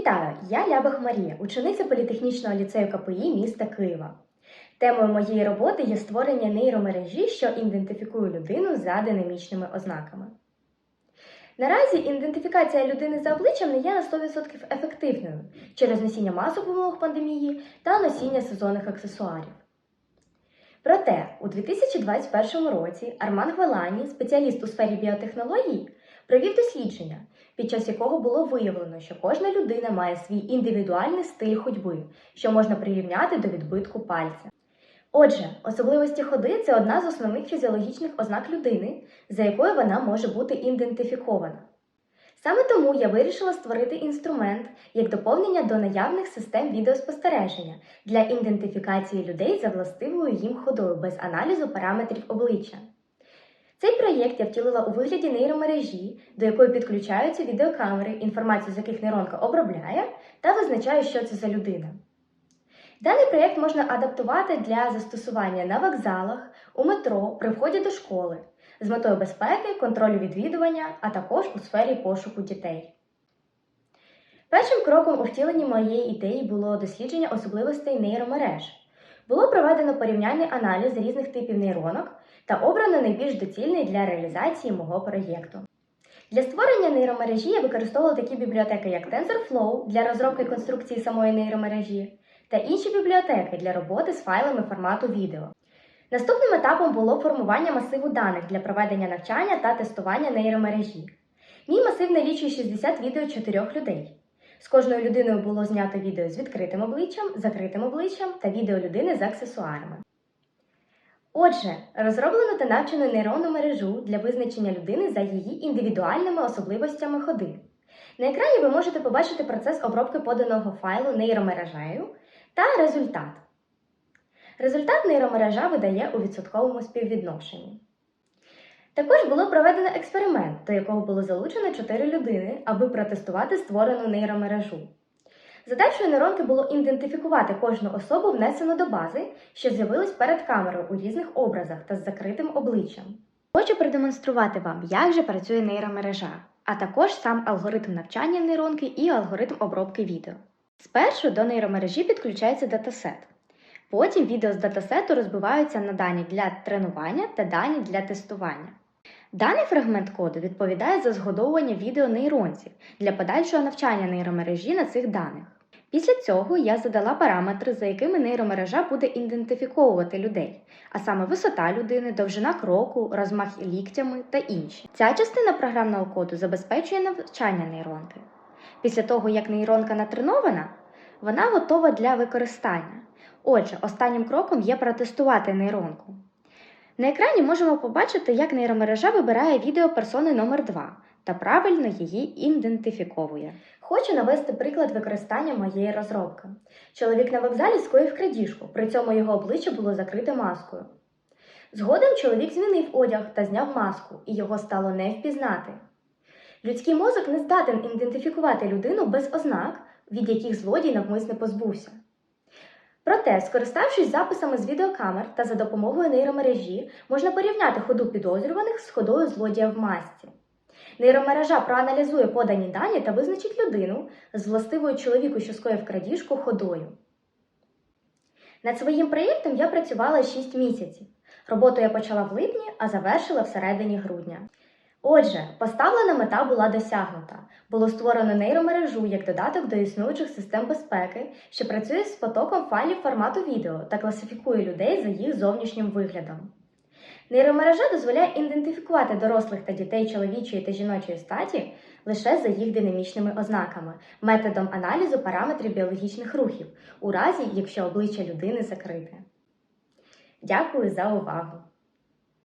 Вітаю! Я Лябах Марія, учениця політехнічного ліцею КПІ міста Києва. Темою моєї роботи є створення нейромережі, що ідентифікує людину за динамічними ознаками. Наразі ідентифікація людини за обличчям не є на 100% ефективною через носіння масок в умовах пандемії та носіння сезонних аксесуарів. Проте у 2021 році Арман Гвелані, спеціаліст у сфері біотехнологій, провів дослідження, під час якого було виявлено, що кожна людина має свій індивідуальний стиль ходьби, що можна прирівняти до відбитку пальця. Отже, особливості ходи це одна з основних фізіологічних ознак людини, за якою вона може бути ідентифікована. Саме тому я вирішила створити інструмент як доповнення до наявних систем відеоспостереження для ідентифікації людей за властивою їм ходою без аналізу параметрів обличчя. Цей проєкт я втілила у вигляді нейромережі, до якої підключаються відеокамери, інформацію з яких нейронка обробляє та визначає, що це за людина. Даний проєкт можна адаптувати для застосування на вокзалах, у метро, при вході до школи, з метою безпеки, контролю відвідування, а також у сфері пошуку дітей. Першим кроком у втіленні моєї ідеї було дослідження особливостей нейромереж. Було проведено порівняльний аналіз різних типів нейронок та обрано найбільш доцільний для реалізації мого проєкту. Для створення нейромережі я використовувала такі бібліотеки, як TensorFlow для розробки конструкції самої нейромережі та інші бібліотеки для роботи з файлами формату відео. Наступним етапом було формування масиву даних для проведення навчання та тестування нейромережі. Мій масив налічує 60 відео чотирьох людей. З кожною людиною було знято відео з відкритим обличчям, закритим обличчям та відео людини з аксесуарами. Отже, розроблено та навчено нейронну мережу для визначення людини за її індивідуальними особливостями ходи. На екрані ви можете побачити процес обробки поданого файлу нейромережею та результат. Результат нейромережа видає у відсотковому співвідношенні. Також було проведено експеримент, до якого було залучено 4 людини, аби протестувати створену нейромережу. Задачою нейронки було ідентифікувати кожну особу, внесену до бази, що з'явилась перед камерою у різних образах та з закритим обличчям. Хочу продемонструвати вам, як же працює нейромережа, а також сам алгоритм навчання нейронки і алгоритм обробки відео. Спершу до нейромережі підключається датасет. Потім відео з датасету розбиваються на дані для тренування та дані для тестування. Даний фрагмент коду відповідає за згодовування відео нейронців для подальшого навчання нейромережі на цих даних. Після цього я задала параметри, за якими нейромережа буде ідентифіковувати людей, а саме висота людини, довжина кроку, розмах ліктями та інші. Ця частина програмного коду забезпечує навчання нейронки. Після того, як нейронка натренована, вона готова для використання. Отже, останнім кроком є протестувати нейронку. На екрані можемо побачити, як нейромережа вибирає відео персони номер 2 та правильно її ідентифіковує. Хочу навести приклад використання моєї розробки. Чоловік на вокзалі скоїв крадіжку, при цьому його обличчя було закрите маскою. Згодом чоловік змінив одяг та зняв маску, і його стало не впізнати. Людський мозок не здатен ідентифікувати людину без ознак, від яких злодій навмисне позбувся. Проте, скориставшись записами з відеокамер та за допомогою нейромережі, можна порівняти ходу підозрюваних з ходою злодія в масці. Нейромережа проаналізує подані дані та визначить людину з властивою чоловіку, що скоїв крадіжку, ходою. Над своїм проєктом я працювала 6 місяців. Роботу я почала в липні, а завершила всередині грудня. Отже, поставлена мета була досягнута. Було створено нейромережу як додаток до існуючих систем безпеки, що працює з потоком файлів формату відео та класифікує людей за їх зовнішнім виглядом. Нейромережа дозволяє ідентифікувати дорослих та дітей чоловічої та жіночої статі лише за їх динамічними ознаками, методом аналізу параметрів біологічних рухів, у разі, якщо обличчя людини закрите. Дякую за увагу!